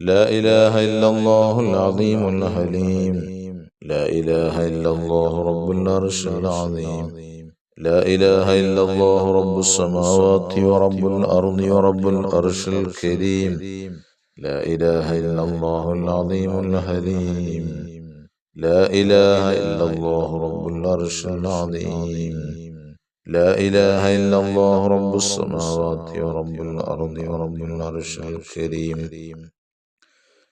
لا إله إلا الله العظيم الحليم. لا إله إلا الله رب العرش العظيم. لا إله إلا الله رب السماوات ورب الأرض ورب العرش الكريم. لا إله إلا الله العظيم الحليم. لا إله إلا الله رب العرش العظيم. لا إله إلا الله رب السماوات ورب الأرض ورب العرش الكريم.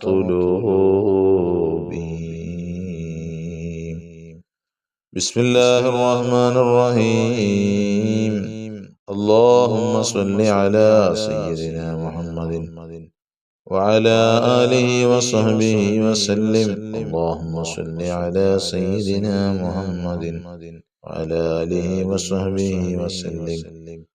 مطلوبي بسم الله الرحمن الرحيم. اللهم صل على سيدنا محمد وعلى آله وصحبه وسلم. اللهم صل على سيدنا محمد وعلى آله وصحبه وسلم.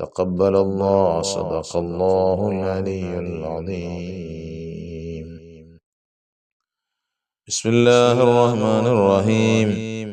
تقبل الله صدق الله العلي العظيم. بسم الله الرحمن الرحيم.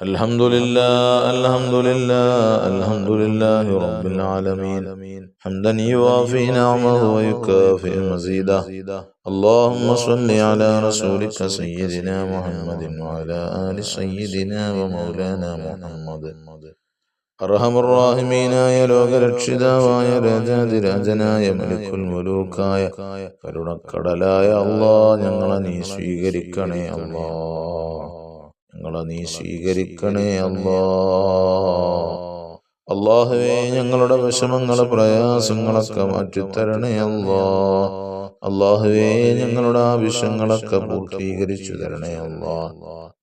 الحمد لله الحمد لله الحمد لله رب العالمين حمدا يوافي نعمه ويكافئ مزيده اللهم صل على رسولك سيدنا محمد وعلى آل سيدنا ومولانا محمد അർഹമുറാഹിമീനായ ലോകരക്ഷിതാവായ രാജാതിരാജനായ മലിക്കുൽ മുലൂക്കായ കരുണക്കടലായ അള്ളാ ഞങ്ങളെ നീ സ്വീകരിക്കണേ അള്ളാ ഞങ്ങളെ നീ സ്വീകരിക്കണേ അള്ളാ അള്ളാഹുവേ ഞങ്ങളുടെ വിഷമങ്ങളെ പ്രയാസങ്ങളൊക്കെ മാറ്റിത്തരണേ അല്ലാ. അള്ളാഹുവേ ഞങ്ങളുടെ ആവശ്യങ്ങളൊക്കെ പൂർത്തീകരിച്ചു തരണേ അല്ലാ.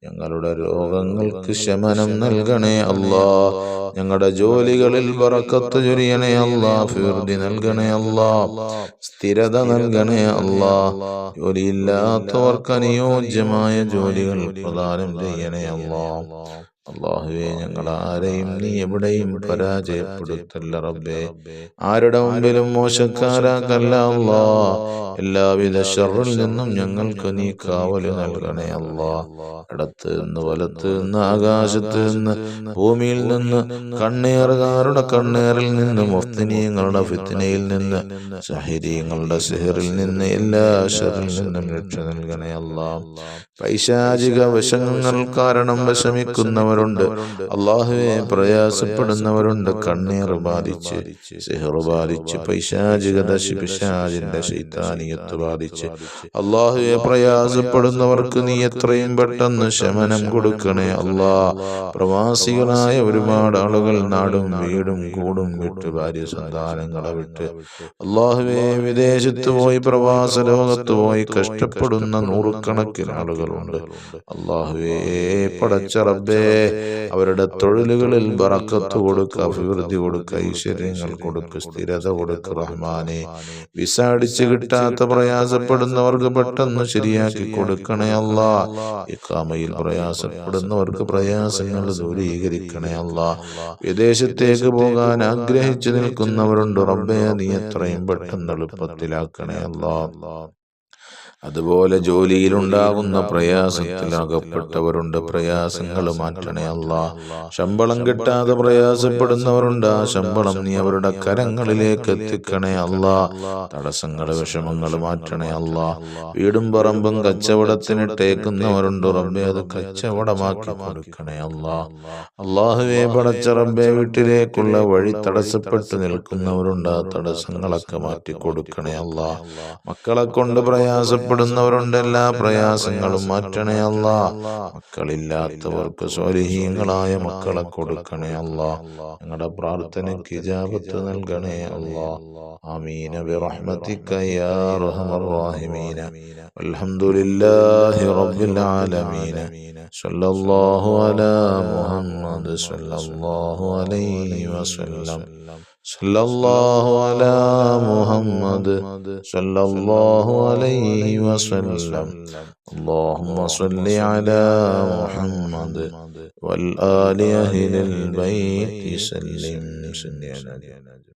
ഞങ്ങളുടെ രോഗങ്ങൾക്ക് ശമനം നൽകണേ അല്ലാ. ഞങ്ങളുടെ ജോലികളിൽ പറക്കത്ത് ചൊരിയണേ അല്ലാ. ഫീർദി നൽകണേ അല്ലാ. സ്ഥിരത നൽകണേ അല്ലാ. ജോലിയില്ലാത്തവർക്ക് അനുയോജ്യമായ ജോലികൾ പ്രദാനം ചെയ്യണേ അള്ളാ അള്ളാഹുവെ ഞങ്ങൾ ആരെയും നീ എവിടെയും പരാജയപ്പെടുത്തല്ല റബ്ബേ. ആരുടെ മുമ്പിലും മോശക്കാരാക്കല്ല അല്ലാ എല്ലാവിധ ഷറിൽ നിന്നും ഞങ്ങൾക്ക് നീ കാവൽ നൽകണേ അല്ലാ ഇടത്ത് നിന്ന് വലത്ത് നിന്ന് ആകാശത്ത് നിന്ന് ഭൂമിയിൽ നിന്ന് കണ്ണേറുകാരുടെ കണ്ണേറിൽ നിന്ന് മുഫ്തിനീയങ്ങളുടെ ഫിത്തിനയിൽ നിന്ന് സഹിരീങ്ങളുടെ സിഹറിൽ നിന്ന് എല്ലാ ഷറിൽ നിന്നും രക്ഷ നൽകണേ അല്ലാ പൈശാചിക വശങ്ങൾ കാരണം വിഷമിക്കുന്നവരുണ്ട് അള്ളാഹുവെ പ്രയാസപ്പെടുന്നവരുണ്ട്. കണ്ണീർ ബാധിച്ച് സിഹർ ബാധിച്ച് പൈശാചികത പിശാചിന്റെ ശൈത്താനിയത്ത് ബാധിച്ച്. അള്ളാഹുവെ പ്രയാസപ്പെടുന്നവർക്ക് നീ എത്രയും പെട്ടെന്ന് ശമനം കൊടുക്കണേ അള്ളാ. പ്രവാസികളായ ഒരുപാട് ആളുകൾ നാടും വീടും കൂടും വിട്ട് ഭാര്യ സന്താനങ്ങളെ വിട്ട്. അള്ളാഹുവെ വിദേശത്ത് പോയി പ്രവാസ ലോകത്ത് പോയി കഷ്ടപ്പെടുന്ന നൂറുകണക്കിന് ആളുകളുണ്ട്. അള്ളാഹുവേ പടച്ച റബ്ബേ അവരുടെ തൊഴിലുകളിൽ ബറക്കത്ത് കൊടുക്കുക അഭിവൃദ്ധി കൊടുക്കുക ഐശ്വര്യങ്ങൾ കൊടുക്കുക സ്ഥിരത കൊടുക്കുക റഹ്മാനെ. വിസ അടിച്ചു കിട്ടാത്ത പ്രയാസപ്പെടുന്നവർക്ക് പെട്ടെന്ന് ശരിയാക്കി കൊടുക്കണേ അല്ല. ഇക്കാമയിൽ പ്രയാസപ്പെടുന്നവർക്ക് പ്രയാസങ്ങൾ ദൂരീകരിക്കണേ അല്ല. വിദേശത്തേക്ക് പോകാൻ ആഗ്രഹിച്ചു നിൽക്കുന്നവരുണ്ട്. റബ്ബേ നീ എത്രയും പെട്ടെന്ന് എളുപ്പത്തിലാക്കണേ അല്ലാ. അതുപോലെ ജോലിയിലുണ്ടാകുന്ന പ്രയാസത്തിൽ അകപ്പെട്ടവരുണ്ട് പ്രയാസങ്ങൾ മാറ്റണേ അല്ല. ശമ്പളം കിട്ടാതെ പ്രയാസപ്പെടുന്നവരുണ്ട്. ആ ശമ്പളം നീ അവരുടെ കരങ്ങളിലേക്ക് എത്തിക്കണേ അല്ല. തടസ്സങ്ങൾ വിഷമങ്ങൾ മാറ്റണേ അല്ല. വീടും പറമ്പും കച്ചവടത്തിന് കച്ചവടത്തിനിട്ടേക്കുന്നവരുണ്ട് റബ്ബെ അത് കച്ചവടമാക്കി കൊടുക്കണേ അല്ല. അള്ളാഹുവെ പടച്ച റബ്ബെ വീട്ടിലേക്കുള്ള വഴി തടസ്സപ്പെട്ട് നിൽക്കുന്നവരുണ്ട്. ആ തടസ്സങ്ങളൊക്കെ മാറ്റി കൊടുക്കണേ അല്ല. മക്കളെ കൊണ്ട് പ്രയാസ പ്രയാസപ്പെടുന്നവരുണ്ട് എല്ലാ പ്രയാസങ്ങളും മാറ്റണേ അല്ല. മക്കളില്ലാത്തവർക്ക് സ്വലഹീങ്ങളായ മക്കളെ കൊടുക്കണേ അല്ല. ഞങ്ങളുടെ പ്രാർത്ഥനയ്ക്ക് ഇജാബത്ത് നൽകണേ അല്ല. ആമീന ബിറഹ്മതിക യാ അർഹമർ റഹീമീന. അൽഹംദുലില്ലാഹി റബ്ബിൽ ആലമീൻ സല്ലല്ലാഹു അലാ മുഹമ്മദ് സല്ലല്ലാഹു അലൈഹി വസല്ലം. الله عليه وسلم صلى الله على محمد صلى الله عليه وسلم اللهم صل على محمد والآل أهل البيت سلم سلم